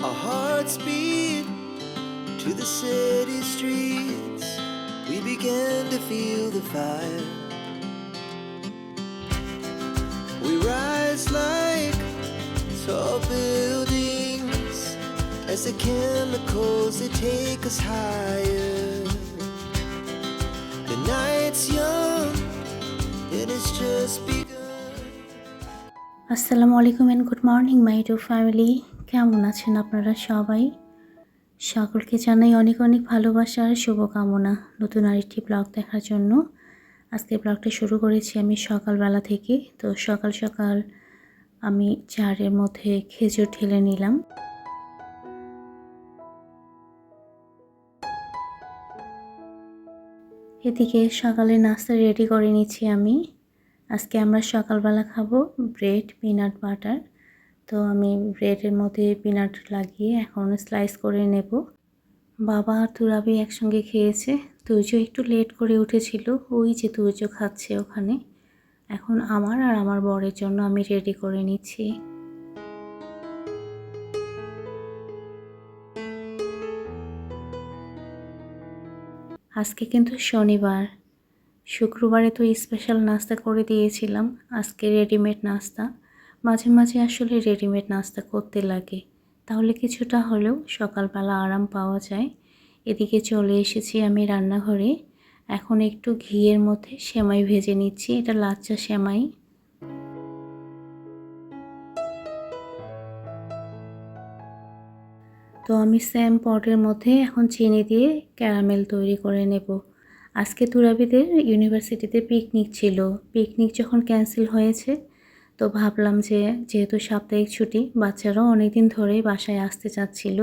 Our hearts beat to the city streets. We began to feel the fire. We rise like tall buildings as the chemicals they take us higher. The night's young, and it's just begun. Assalamu alaikum and good morning, my dear family. কেমন আছেন আপনারা সবাই? সকলকে জানাই অনেক অনেক ভালোবাসা আর শুভকামনা নতুন আরেকটি ব্লগ দেখার জন্য। আজকে ব্লগটা শুরু করেছি আমি সকালবেলা থেকে। তো সকাল সকাল আমি চারের মধ্যে খেজুর ঢেলে নিলাম। এদিকে সকালে নাস্তা রেডি করে নিচ্ছি আমি। আজকে আমরা সকালবেলা খাব ব্রেড পিনাট বাটার তো আমি ব্রেডের মধ্যে পিনাট লাগিয়ে এখন স্লাইস করে নেব। বাবা আর তুরাবি একসঙ্গে খেয়েছে। তুর্য একটু লেট করে উঠেছিল। ওই যে তুর্য খাচ্ছে ওখানে। এখন আমার আর আমার বরের জন্য আমি রেডি করে নিচ্ছি। আজকে কিন্তু শনিবার। শুক্রবারে তো স্পেশাল নাস্তা করে দিয়েছিলাম। আজকে রেডিমেড নাস্তা। মাঝে মাঝে আসলে রেডিমেড নাস্তা করতে লাগে। তাহলে কিছুটা হলেও সকালবেলা আরাম পাওয়া যায়। এদিকে চলে এসেছি আমি রান্নাঘরে। এখন একটু ঘিয়ের মধ্যে সেমাই ভেজে নিচ্ছি, এটা লাচ্চা সেমাই। তো আমি স্যাম পটের মধ্যে এখন চিনি দিয়ে ক্যারামেল তৈরি করে নেব। আজকে তুরাবিদের ইউনিভার্সিটিতে পিকনিক ছিল। পিকনিক যখন ক্যান্সেল হয়েছে তো ভাবলাম যে যেহেতু সাপ্তাহিক ছুটি, বাচ্চারাও অনেক দিন ধরেই বাসায় আসতে চাচ্ছিল।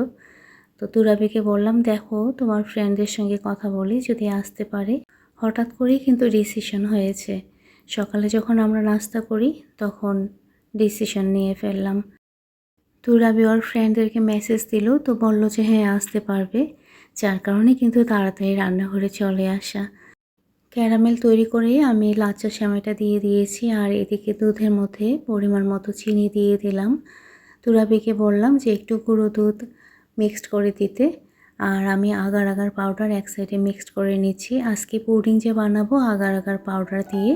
তো তুরাবিকে বললাম, দেখো, তোমার ফ্রেন্ডদের সঙ্গে কথা বলি, যদি আসতে পারে। হঠাৎ করেই কিন্তু ডিসিশন হয়েছে। সকালে যখন আমরা নাস্তা করি, তখন ডিসিশন নিয়ে ফেললাম। তুরাবি ওর ফ্রেন্ডদেরকে মেসেজ দিল, তো বলল যে হ্যাঁ আসতে পারবে। যার কারণে কিন্তু তাড়াতাড়ি রান্নাঘরে চলে আসা। ক্যারামেল তৈরি করে আমি লাচ্চা সেমাইটা দিয়ে দিয়েছি আর এদিকে দুধের মধ্যে পরিমাণ মতো চিনি দিয়ে দিলাম। তুরাবিকে বললাম যে একটু গুঁড়ো দুধ মিক্সড করে দিতে। আর আমি আগার আগার পাউডার এক সাইডে মিক্সড করে নিচ্ছি। আজকে পুডিং যে বানাবো আগার আগার পাউডার দিয়ে।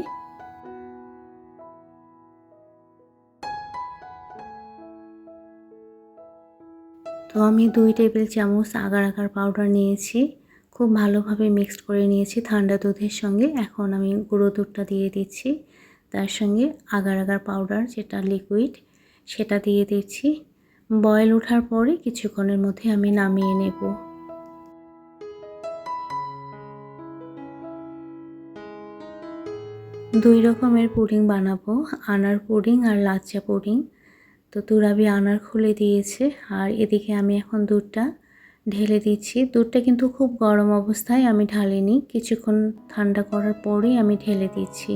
তো আমি দুই টেবিল চামচ আগার আগার পাউডার নিয়েছি। খুব ভালোভাবে মিক্সড করে নিয়েছি ঠান্ডা দুধের সঙ্গে। এখন আমি গুঁড়ো দুধটা দিয়ে দিচ্ছি। তার সঙ্গে আগার আগার পাউডার যেটা লিকুইড সেটা দিয়ে দিচ্ছি। বয়েল ওঠার পরে কিছুক্ষণের মধ্যে আমি নামিয়ে নেব। দুই রকমের পুডিং বানাবো, আনার পুডিং আর লাচ্চা পুডিং। তো তুরাবি আনার খুলে দিয়েছে। আর এদিকে আমি এখন দুধটা ঢেলে দিচ্ছি। দুধটা কিন্তু খুব গরম অবস্থায় আমি ঢালিনি। কিছুক্ষণ ঠান্ডা করার পরেই আমি ঢেলে দিচ্ছি।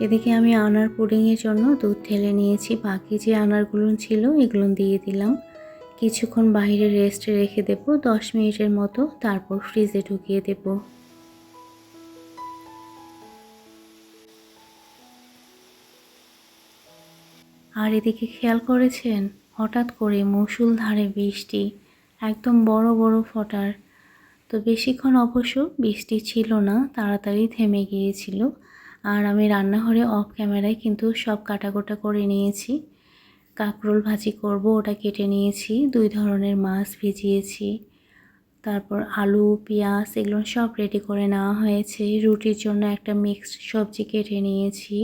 এদিকে আমি আনার পুডিংয়ের জন্য দুধ ঢেলে নিয়েছি। বাকি যে আনারগুলো ছিল এগুলো দিয়ে দিলাম। কিছুক্ষণ বাইরে রেস্টে রেখে দেব। দশ মিনিটের মতো তারপর ফ্রিজে ঢুকিয়ে দেবো। আর এদিকে খেয়াল করেছেন? হঠাৎ করে মুসুলধারে বৃষ্টি, একদম বড় বড় ফটার। তো বেশিক্ষণ অবশ্য বৃষ্টি ছিল না, তাড়াতাড়ি থেমে গিয়েছিল। আর আমি রান্নাঘরে অফ ক্যামেরায় কিন্তু সব কাটাকোটা করে নিয়েছি। কাঁকরোল ভাজি করব, ওটা কেটে নিয়েছি, দুই ধরনের মাছ ভিজিয়েছি। তারপর আলু, পেঁয়াজ, এগুলো সব রেডি করে নেওয়া হয়েছে। রুটির জন্য একটা মিক্সড সবজি কেটে নিয়েছি।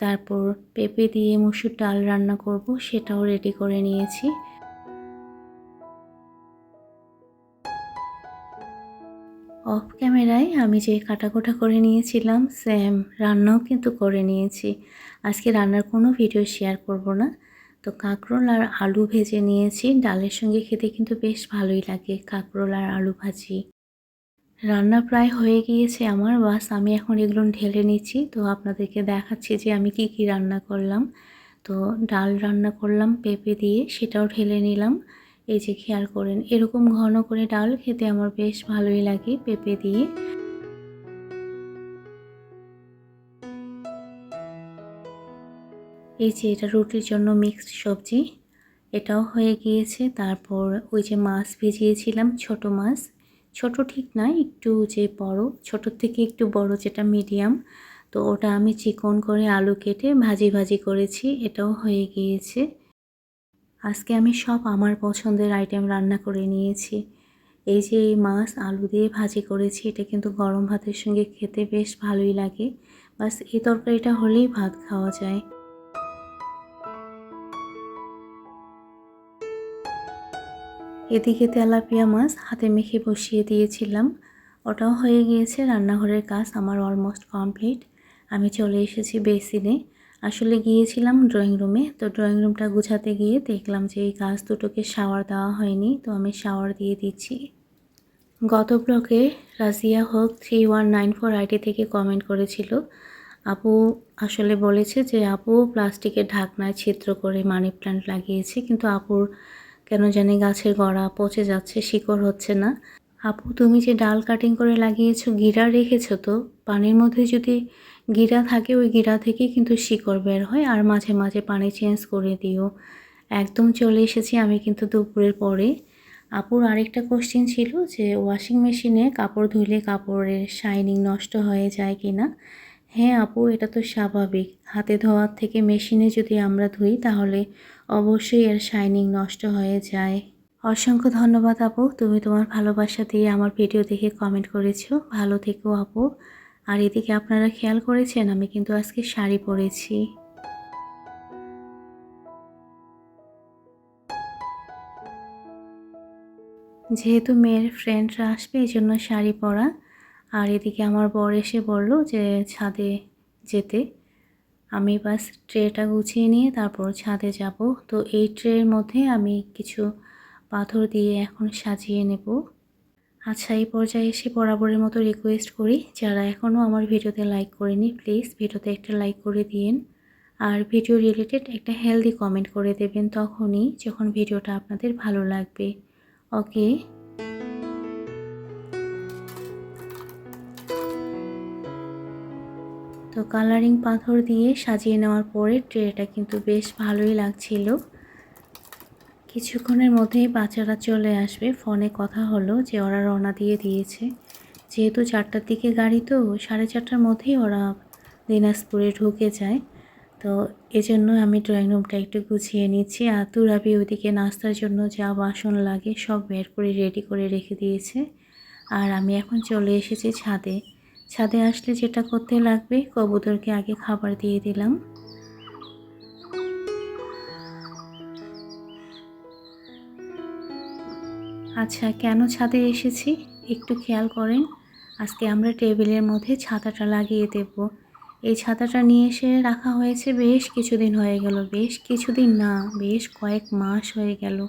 তারপর পেঁপে দিয়ে মুসুর ডাল রান্না করব, সেটাও রেডি করে নিয়েছি। অফ ক্যামেরায় আমি যে কাটাকোটা করে নিয়েছিলাম সেম রান্নাও কিন্তু করে নিয়েছি। আজকে রান্নার কোনো ভিডিও শেয়ার করব না। তো কাঁকরোল আর আলু ভেজে নিয়েছি। ডালের সঙ্গে খেতে কিন্তু বেশ ভালোই লাগে, কাঁকরোল আর আলু ভাজি। রান্না প্রায় হয়ে গিয়েছে আমার, বাস আমি এখন এগুলো ঢেলে নিচ্ছি। তো আপনাদেরকে দেখাচ্ছি যে আমি কি কি রান্না করলাম। তো ডাল রান্না করলাম পেঁপে দিয়ে, সেটাও ঢেলে নিলাম। এই যে খেয়াল করেন, এরকম ঘন করে ডাল খেতে আমার বেশ ভালোই লাগে পেঁপে দিয়ে। এই যে এটা রুটির জন্য মিক্সড সবজি, এটাও হয়ে গিয়েছে। তারপর ওই যে মাছ ভিজিয়েছিলাম, ছোট মাছ। ছোট ঠিক না, একটু যে বড়। ছোটোর থেকে একটু বড় যেটা মিডিয়াম তো ওটা আমি চিকন করে আলু কেটে ভাজি ভাজি করেছি, এটাও হয়ে গিয়েছে। আজকে আমি সব আমার পছন্দের আইটেম রান্না করে নিয়েছি। এই যে এই মাছ আলু দিয়ে ভাজি করেছি, এটা কিন্তু গরম ভাতের সঙ্গে খেতে বেশ ভালোই লাগে। বাস এই তরকারিটা হলেই ভাত খাওয়া যায়। এদিকে তেলাপিয়া মাছ হাতে মেখে বসিয়ে দিয়েছিলাম। ওটাও হয়ে গিয়েছে, রান্নাঘরের কাজ আমার অলমোস্ট কমপ্লিট আমি চলে এসেছি বেসিনে। আসলে গিয়েছিলাম ড্রয়িং রুমে তো ড্রয়িং রুমটা গুছাতে গিয়ে দেখলাম যে এই গাছ দুটোকে শাওয়ার দেওয়া হয়নি, তো আমি শাওয়ার দিয়ে দিচ্ছি। গত ব্লকে রাজিয়া হোক three one nine four ID থেকে কমেন্ট করেছিল। আপু আসলে বলেছে যে, আপু প্লাস্টিকের ঢাকনায় ছিদ্র করে মানি প্ল্যান্ট লাগিয়েছে। কিন্তু আপুর কেন জানি গাছের গড়া পচে যাচ্ছে, শিকড় হচ্ছে না। আপু, তুমি যে ডাল কাটিং করে লাগিয়েছো, গিরা রেখেছো তো? পানির মধ্যে যদি গিরা থাকে, ওই গিরা থেকে কিন্তু শিকড় বের হয়, আর মাঝে মাঝে পানি চেঞ্জ করে দিও। একদম চলে এসেছি আমি কিন্তু দুপুরের পরে। আপুর আরেকটা কোশ্চেন ছিল যে ওয়াশিং মেশিনে কাপড় ধুলে কাপড়ের শাইনিং নষ্ট হয়ে যায় কি না হ্যাঁ আপু, এটা তো স্বাভাবিক। হাতে ধোয়ার থেকে মেশিনে যদি আমরা ধুই, তাহলে অবশ্যই এর শাইনিং নষ্ট হয়ে যায়। অসংখ্য ধন্যবাদ আপু, তুমি তোমার ভালোবাসা দিয়ে আমার ভিডিও দেখে কমেন্ট করেছ। ভালো থেকো আপু। আর এদিকে আপনারা খেয়াল করেছেন, আমি কিন্তু আজকে শাড়ি পরেছি। যেহেতু মেয়ের ফ্রেন্ডরা আসবে এই জন্য শাড়ি পরা আর এদিকে আমার বর এসে বলল যে ছাদে যেতে। আমি বাস ট্রেটা গুছিয়ে নিয়ে তারপর ছাদে যাব। তো এই ট্রের মধ্যে আমি কিছু পাথর দিয়ে এখন সাজিয়ে নেব। আচ্ছা এই পর্যায়ে এসে বরাবরের মতো রিকোয়েস্ট করি। যারা এখনও আমার ভিডিওতে লাইক করেনি প্লিজ ভিডিওতে একটা লাইক করে দিন আর ভিডিও রিলেটেড একটা হেলদি কমেন্ট করে দেবেন তখনই যখন ভিডিওটা আপনাদের ভালো লাগবে। ওকে তো কালারিং পাথর দিয়ে সাজিয়ে নেওয়ার পরে ট্রেটা কিন্তু বেশ ভালোই লাগছিল। কিছুক্ষণের মধ্যেই বাচ্চারা চলে আসবে। ফোনে কথা হলো যে ওরা রওনা দিয়ে দিয়েছে। যেহেতু চারটার দিকে গাড়ি তো, সাড়ে চারটার মধ্যেই ওরা দিনাজপুরে ঢুকে যায়। তো এজন্য আমি ড্রয়িং রুমটা একটু গুছিয়ে নিচ্ছি। আর তুরাবি ওইদিকে নাস্তার জন্য যা বাসন লাগে সব বের করে রেডি করে রেখে দিয়েছে। আর আমি এখন চলে এসেছি ছাদে। ছাদে আসলে যেটা করতে লাগবে, কবুতরকে আগে খাবার দিয়ে দিলাম। আচ্ছা কেন ছাদে এসেছি? একটু খেয়াল করেন। আজকে আমরা টেবিলের মধ্যে ছাতাটা লাগিয়ে দেব। এই ছাতাটা নিয়ে এসে রাখা হয়েছে বেশ কিছুদিন হয়ে গেল, বেশ কিছুদিন না, বেশ কয়েক মাস হয়ে গেল।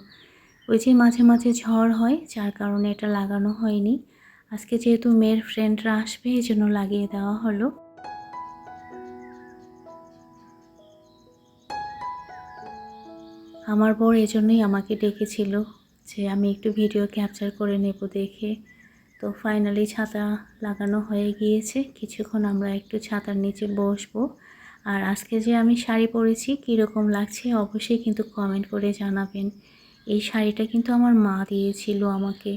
ওই যে মাঝে মাঝে ঝড় হয়, যার কারণে এটা লাগানো হয়নি। আজকে যেহেতু মেয়ের ফ্রেন্ডরা আসবে, এই জন্য লাগিয়ে দেওয়া হলো। আমার বর এজন্যই আমাকে ডেকেছিল যে আমি একটু ভিডিও ক্যাপচার করে নেব দেখে। তো ফাইনালি ছাতা লাগানো হয়ে গিয়েছে। কিছুক্ষণ আমরা একটু ছাতার নিচে বসবো। আর আজকে যে আমি শাড়ি পরেছি, কীরকম লাগছে অবশ্যই কিন্তু কমেন্ট করে জানাবেন। এই শাড়িটা কিন্তু আমার মা দিয়েছিল আমাকে।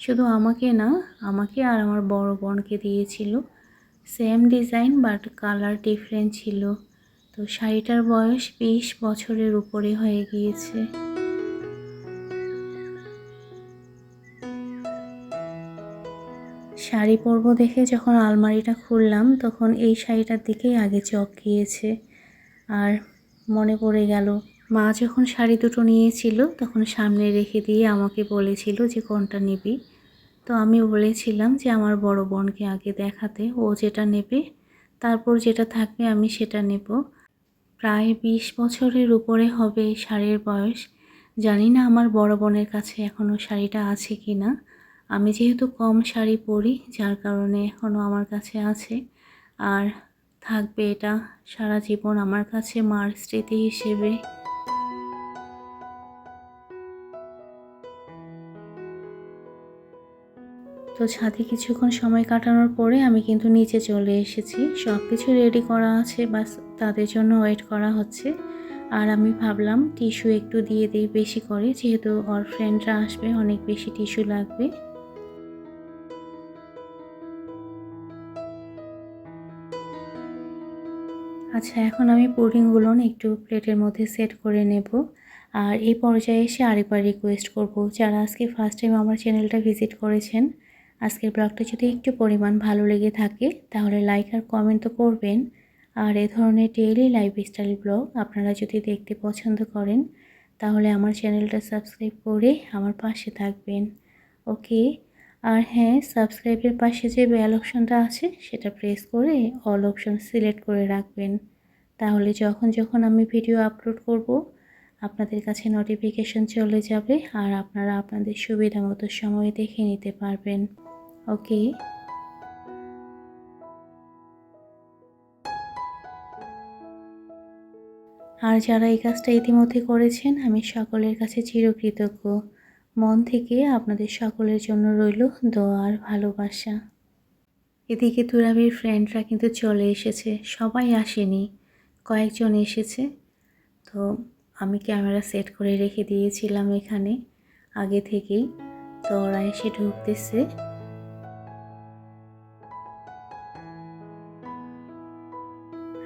শুধু আমাকে না, আমাকে আর আমার বড় বোনকে দিয়েছিল। Same design but colour different ছিল। তো শাড়িটার বয়স বিশ বছরের উপরে হয়ে গিয়েছে। শাড়ি পরবো দেখে যখন আলমারিটা খুললাম, তখন এই শাড়িটার দিকেই আগে চক গিয়েছে। আর মনে পড়ে গেল মা যখন শাড়ি দুটো নিয়েছিল, তখন সামনে রেখে দিয়ে আমাকে বলেছিল যে, কোনটা নিবি? তো আমি বলেছিলাম যে, আমার বড় বোনকে আগে দেখাতে, ও যেটা নেবে, তারপর যেটা থাকবে আমি সেটা নেব। প্রায় বিশ বছরের উপরে হবে এই শাড়ির বয়স। জানি না আমার বড় বোনের কাছে এখনও শাড়িটা আছে কি না। আমি যেহেতু কম শাড়ি পরি, যার কারণে এখনও আমার কাছে আছে। আর থাকবে এটা সারা জীবন আমার কাছে মার স্মৃতি হিসেবে। তো ছাদে কিছুক্ষণ সময় কাটানোর পরে আমি কিন্তু নিচে চলে এসেছি। সব কিছু রেডি করা আছে, বাস তাদের জন্য ওয়েট করা হচ্ছে। আর আমি ভাবলাম টিস্যু একটু দিয়ে দিই বেশি করে, যেহেতু ওর ফ্রেন্ডরা আসবে, অনেক বেশি টিস্যু লাগবে। আচ্ছা এখন আমি পুডিংগুলো একটু প্লেটের মধ্যে সেট করে নেব। আর এই পর্যায়ে এসে আরেকবার রিকোয়েস্ট করব, যারা আজকে ফার্স্ট টাইম আমার চ্যানেলটা ভিজিট করেছেন। আজকের ব্লগটা যদি একটু পরিমাণ ভালো লেগে থাকে, তাহলে লাইক আর কমেন্ট তো করবেন। আর এ ধরনের ডেইলি লাইফস্টাইল ব্লগ আপনারা যদি দেখতে পছন্দ করেন, তাহলে আমার চ্যানেলটা সাবস্ক্রাইব করে আমার পাশে থাকবেন। ওকে আর হ্যাঁ সাবস্ক্রাইবের পাশে যে বেল অপশনটা আছে, সেটা প্রেস করে অল অপশন সিলেক্ট করে রাখবেন। তাহলে যখন যখন আমি ভিডিও আপলোড করব, আপনাদের কাছে নোটিফিকেশন চলে যাবে আর আপনারা আপনাদের সুবিধা মতো সময় দেখে নিতে পারবেন। ওকে। আর যারা এই কাজটা ইতিমধ্যে করেছেন, আমি সকলের কাছে চিরকৃতজ্ঞ। মন থেকে আপনাদের সকলের জন্য রইল দোয়া আর ভালোবাসা। এদিকে তুরাবির ফ্রেন্ডরা কিন্তু চলে এসেছে, সবাই আসেনি, কয়েকজন এসেছে। তো আমি ক্যামেরা সেট করে রেখে দিয়েছিলাম এখানে, আগে থেকেই। তো ওরা এসে ঢুকতেছে।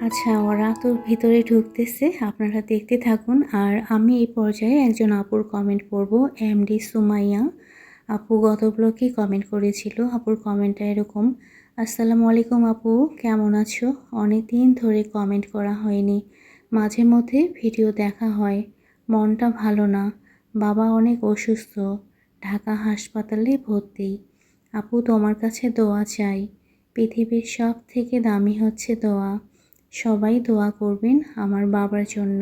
আচ্ছা ওরা তো ভিতরে ঢুকতেছে, আপনারা দেখতে থাকুন। আর আমি এই পর্যায়ে একজন আপুর কমেন্ট পড়ব এমডি সুমাইয়া। আপু গত ব্লকে কমেন্ট করেছিল, আপুর কমেন্টটা এরকম, আসসালামু আলাইকুম আপু, কেমন আছো? অনেক দিন ধরে কমেন্ট করা হয়নি। মাঝে মধ্যে ভিডিও দেখা হয়, মনটা ভালো না, বাবা অনেক অসুস্থ, ঢাকা হাসপাতালে ভর্তি। আপু তোমার কাছে দোয়া চাই, পৃথিবীর সব থেকে দামি হচ্ছে দোয়া। সবাই দোয়া করবেন আমার বাবার জন্য।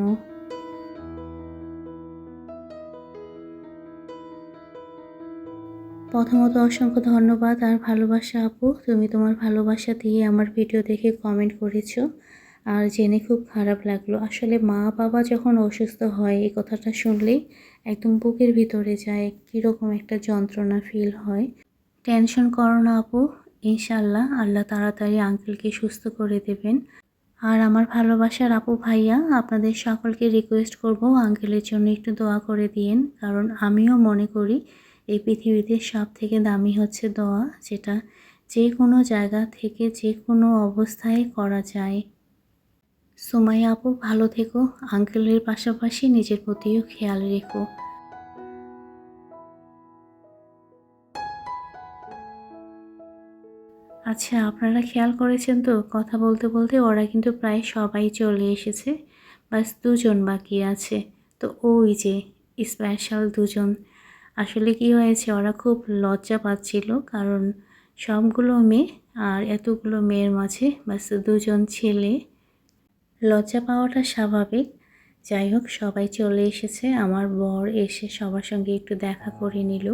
প্রথমত অসংখ্য ধন্যবাদ আর ভালোবাসা আপু, তুমি তোমার ভালোবাসা দিয়ে আমার ভিডিও দেখে কমেন্ট করেছ আর জেনে খুব খারাপ লাগল। আসলে মা বাবা যখন অসুস্থ হয়, এই কথাটা শুনলেই একদম বুকের ভিতরে যায়, কীরকম একটা যন্ত্রণা ফিল হয়। টেনশন করো না আপু ইনশাল্লাহ আল্লাহ তাড়াতাড়ি আঙ্কেলকে সুস্থ করে দেবেন। আর আমার ভালোবাসার আপু ভাইয়া, আপনাদের সকলকে রিকোয়েস্ট করব আঙ্কেলের জন্য একটু দোয়া করে দিয়েন। কারণ আমিও মনে করি এই পৃথিবীতে সব থেকে দামি হচ্ছে দোয়া, যেটা যে কোনো জায়গা থেকে যে কোনো অবস্থায় করা যায়। সোমাই আপু, ভালো থেকো। আঙ্কেলের পাশাপাশি নিজের প্রতিও খেয়াল রেখো। আচ্ছা আপনারা খেয়াল করেছেন তো? কথা বলতে বলতে ওরা কিন্তু প্রায় সবাই চলে এসেছে। বাস দুজন বাকি আছে। তো ওই যে স্পেশাল দুজন। আসলে কি হয়েছে, ওরা খুব লজ্জা পাচ্ছিল কারণ সবগুলো মেয়ে আর এতগুলো মেয়ের মাঝে বাস দুজন ছেলে। লজ্জা পাওয়াটা স্বাভাবিক। যাই হোক, সবাই চলে এসেছে। আমার বর এসে সবার সঙ্গে একটু দেখা করে নিল।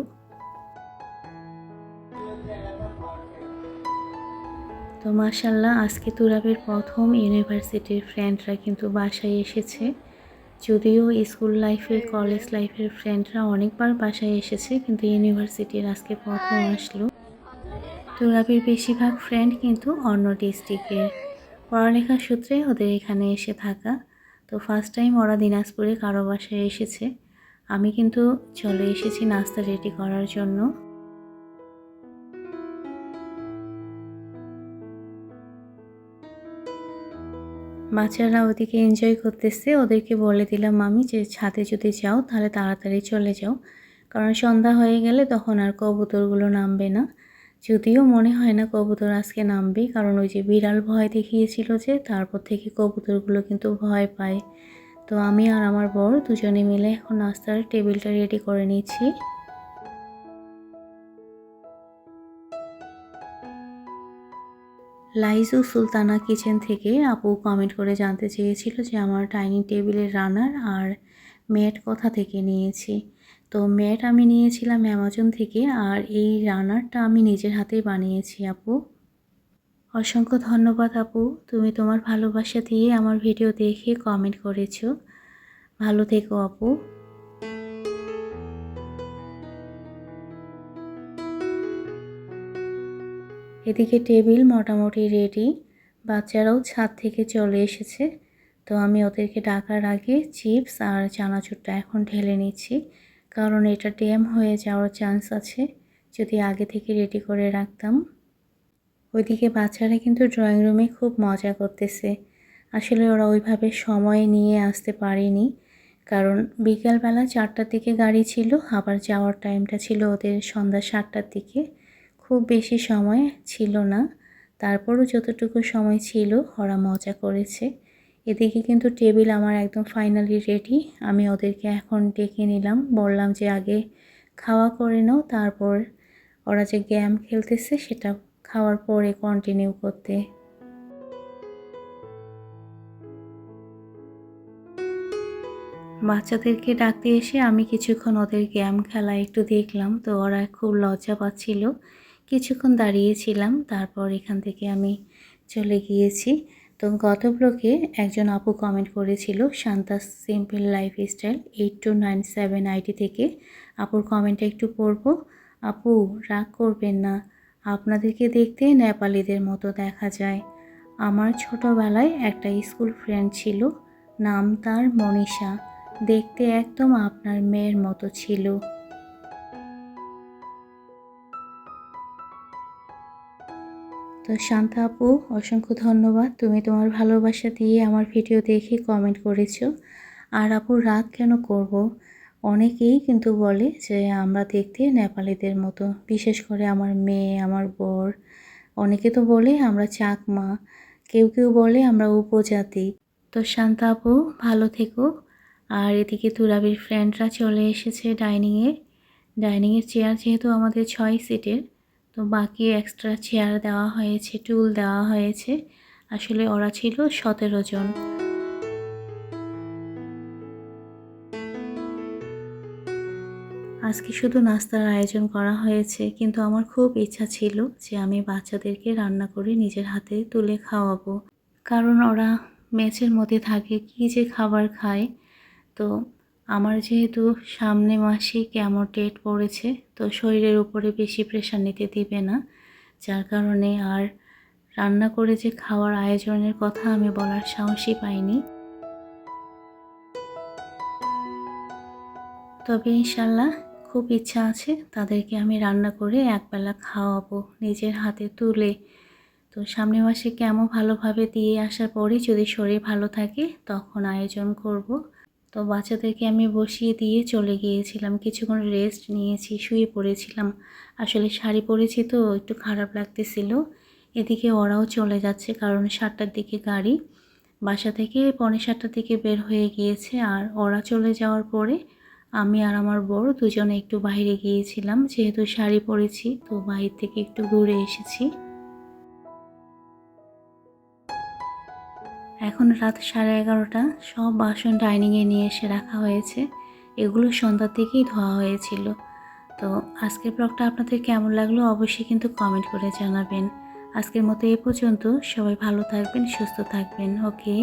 তো মাসাল্লাহ আজকে তুরাবের প্রথম ইউনিভার্সিটির ফ্রেন্ডরা কিন্তু বাসায় এসেছে। যদিও স্কুল লাইফে কলেজ লাইফের ফ্রেন্ডরা অনেকবার বাসায় এসেছে, কিন্তু ইউনিভার্সিটির আজকে প্রথম আসলো। তুরাবির বেশিরভাগ ফ্রেন্ড কিন্তু অন্য ডিস্ট্রিক্টের পড়ালেখার সূত্রে ওদের এখানে এসে থাকা। তো ফার্স্ট টাইম ওরা দিনাজপুরে কারও বাসায় এসেছে। আমি কিন্তু চলে এসেছি নাস্তা রেডি করার জন্য। বাচ্চারা ওদিকে এনজয় করতেছে, ওদেরকে বলে দিলাম আমি যে ছাদে যদি যাও, তাহলে তাড়াতাড়ি চলে যাও। কারণ সন্ধ্যা হয়ে গেলে তখন আর কবুতরগুলো নামবে না। যদিও মনে হয় না কবুতর আজকে নামবে, কারণ ওই যে বিড়াল ভয় দেখিয়েছিল যে, তারপর থেকে কবুতরগুলো কিন্তু ভয় পায়। তো আমি আর আমার বর দুজনে মিলে এখন নাস্তার টেবিলটা রেডি করে নিচ্ছি। লাইজু সুলতানা কিচেন থেকে আপু কমেন্ট করে জানতে চেয়েছিল যে আমার ডাইনিং টেবিলের রানার আর ম্যাট কোথা থেকে নিয়েছি। তো ম্যাট আমি নিয়েছিলাম অ্যামাজন থেকে আর এই রানারটা আমি নিজের হাতেই বানিয়েছি আপু। অসংখ্য ধন্যবাদ আপু। তুমি তোমার ভালোবাসা দিয়ে আমার ভিডিও দেখে কমেন্ট করেছ। ভালো থেকো আপু। এদিকে টেবিল মোটামুটি রেডি বাচ্চারাও ছাদ থেকে চলে এসেছে। তো আমি ওদেরকে ডাকার আগে চিপস আর চানাচুরটা এখন ঢেলে নিচ্ছি, কারণ এটা ড্যাম হয়ে যাওয়ার চান্স আছে, যদি আগে থেকে রেডি করে রাখতাম। ওইদিকে বাচ্চারা কিন্তু ড্রয়িং রুমে খুব মজা করতেছে। আসলে ওরা ওইভাবে সময় নিয়ে আসতে পারেনি, কারণ বিকালবেলা চারটার দিকে গাড়ি ছিল, আবার যাওয়ার টাইমটা ছিল ওদের সন্ধ্যা সাতটার দিকে। খুব বেশি সময় ছিল না। তারপরও যতটুকু সময় ছিল, ওরা মজা করেছে। এদিকে কিন্তু টেবিল আমার একদম ফাইনালি রেডি আমি ওদেরকে এখন ডেকে নিলাম। বললাম যে, আগে খাওয়া করে নাও, তারপর ওরা যে গেম খেলতেছে, সেটা খাওয়ার পরে কন্টিনিউ করতে। বাচ্চাদেরকে ডাকতে এসে আমি কিছুক্ষণ ওদের গেম খেলা একটু দেখলাম। তো ওরা খুব লজ্জা পাচ্ছিল। কিছুক্ষণ দাঁড়িয়েছিলাম, তারপর এখান থেকে আমি চলে গিয়েছি। তো গত ব্লকে একজন আপু কমেন্ট করেছিল Shanta simple lifestyle eight two nine seven ID থেকে। আপুর কমেন্টটা একটু পড়ব, আপু, রাগ করবেন না, আপনাদেরকে দেখতে নেপালিদের মতো দেখা যায়। আমার ছোটবেলায় একটা স্কুল ফ্রেন্ড ছিল, নাম তার মনীষা। দেখতে একদম আপনার মেয়ের মতো ছিল। তো শান্তা আপু, অসংখ্য ধন্যবাদ। তুমি তোমার ভালোবাসা দিয়ে আমার ভিডিও দেখে কমেন্ট করেছ। আর আপু, রাগ কেন করব? অনেকেই কিন্তু বলে যে আমরা দেখতে নেপালিদের মতো, বিশেষ করে আমার মেয়ে, আমার বর। অনেকে তো বলে আমরা চাকমা, কেউ কেউ বলে আমরা উপজাতি। তো শান্তা আপু, ভালো থেকো। আর এদিকে তুরাবির ফ্রেন্ডরা চলে এসেছে ডাইনিংয়ে ডাইনিংয়ের চেয়ার যেহেতু আমাদের ছয় সিটের তো বাকি এক্সট্রা চেয়ার দেওয়া হয়েছে টুল দেওয়া হয়েছে। আসলে ওরা ছিল সতেরো জন। আজকে শুধু নাস্তার আয়োজন করা হয়েছে, কিন্তু আমার খুব ইচ্ছা ছিল যে আমি বাচ্চাদেরকে রান্না করে নিজের হাতে তুলে খাওয়াবো। কারণ ওরা ম্যাচের মধ্যে থাকে, কি যে খাবার খায়। তো আমার যেহেতু সামনে মাসে কেমন ডেট পড়েছে, তো শরীরের উপরে বেশি প্রেশার নিতে দিবে না। যার কারণে আর রান্না করে যে খাওয়ার আয়োজনের কথা আমি বলার সাহসই পাইনি। তবে ইনশাল্লাহ খুব ইচ্ছা আছে তাদেরকে আমি রান্না করে একবেলা খাওয়াবো নিজের হাতে তুলে। তো সামনের মাসে কেমন ভালোভাবে দিয়ে আসার পরে যদি শরীর ভালো থাকে তখন আয়োজন করব। তো বাচ্চাদেরকে আমি বসিয়ে দিয়ে চলে গিয়েছিলাম। কিছুক্ষণ রেস্ট নিয়েছি, শুয়ে পড়েছিলাম। আসলে শাড়ি পরেছি তো, একটু খারাপ লাগতেছিল। এদিকে ওরাও চলে যাচ্ছে, কারণ সাতটার দিকে গাড়ি। বাসা থেকে পৌনে সাতটার দিকে বের হয়ে গিয়েছে, আর ওরা চলে যাওয়ার পরে আমি আর আমার বড় দুজনে একটু বাইরে গিয়েছিলাম। যেহেতু শাড়ি পরেছি, তো বাইরে থেকে একটু ঘুরে এসেছি। এখন রাত সাড়ে এগারোটা। সব বাসন ডাইনিংয়ে নিয়ে এসে রাখা হয়েছে। এগুলো সন্ধ্যার থেকেই ধোয়া হয়েছিল। তো আজকের ব্লগটা আপনাদের কেমন লাগল অবশ্যই কিন্তু কমেন্ট করে জানাবেন। আজকের মতো এ পর্যন্ত। সবাই ভালো থাকবেন, সুস্থ থাকবেন। ওকে?